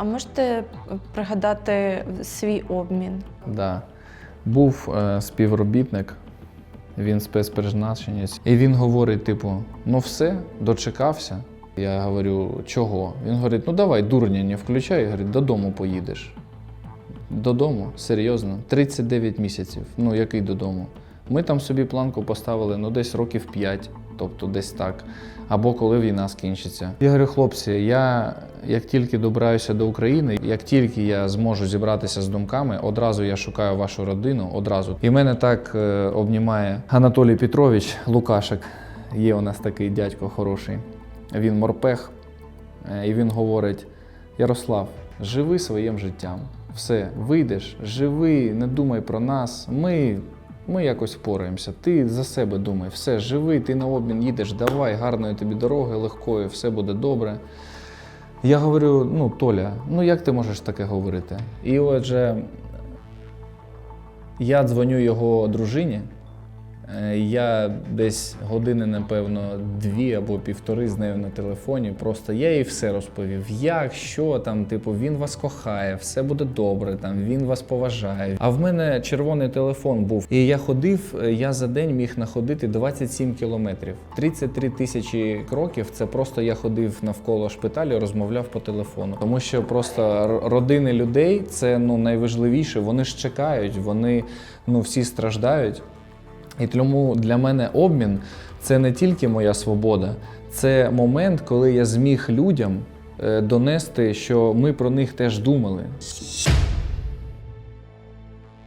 А можете пригадати свій обмін? Да. Був е, співробітник, він спецпризначенець, і він говорить: типу, ну все, дочекався. Я говорю, чого? Він говорить: ну давай, дурня, не включай, говорить, додому поїдеш. Додому, серйозно, 39 місяців. Ну, який додому? Ми там собі планку поставили ну, десь років 5, тобто десь так. Або коли війна скінчиться. Я говорю, хлопці, я як тільки добираюся до України, як тільки я зможу зібратися з думками, одразу я шукаю вашу родину, одразу. І мене так е, обнімає Анатолій Петрович Лукашек. Є у нас такий дядько хороший. Він морпех, Е, і він говорить: Ярослав, живи своїм життям. Все, вийдеш, живи, не думай про нас. Ми, ми якось впораємося. Ти за себе думай, все, живи, ти на обмін їдеш, давай, гарної тобі дороги, легкої, все буде добре. Я говорю: ну, Толя, ну як ти можеш таке говорити? І отже, я дзвоню його дружині. Е, Я десь години, напевно, дві або півтори з нею на телефоні. Просто я їй все розповів. Як, що там, типу, він вас кохає, все буде добре, там він вас поважає. А в мене червоний телефон був. І я ходив, е, я за день міг находити 27 кілометрів. 33 тисячі кроків це просто я ходив навколо шпиталю, розмовляв по телефону. Тому що просто родини людей це ну найважливіше. Вони ж чекають, вони ну всі страждають. І тому для мене обмін це не тільки моя свобода, це момент, коли я зміг людям е, донести, що ми про них теж думали.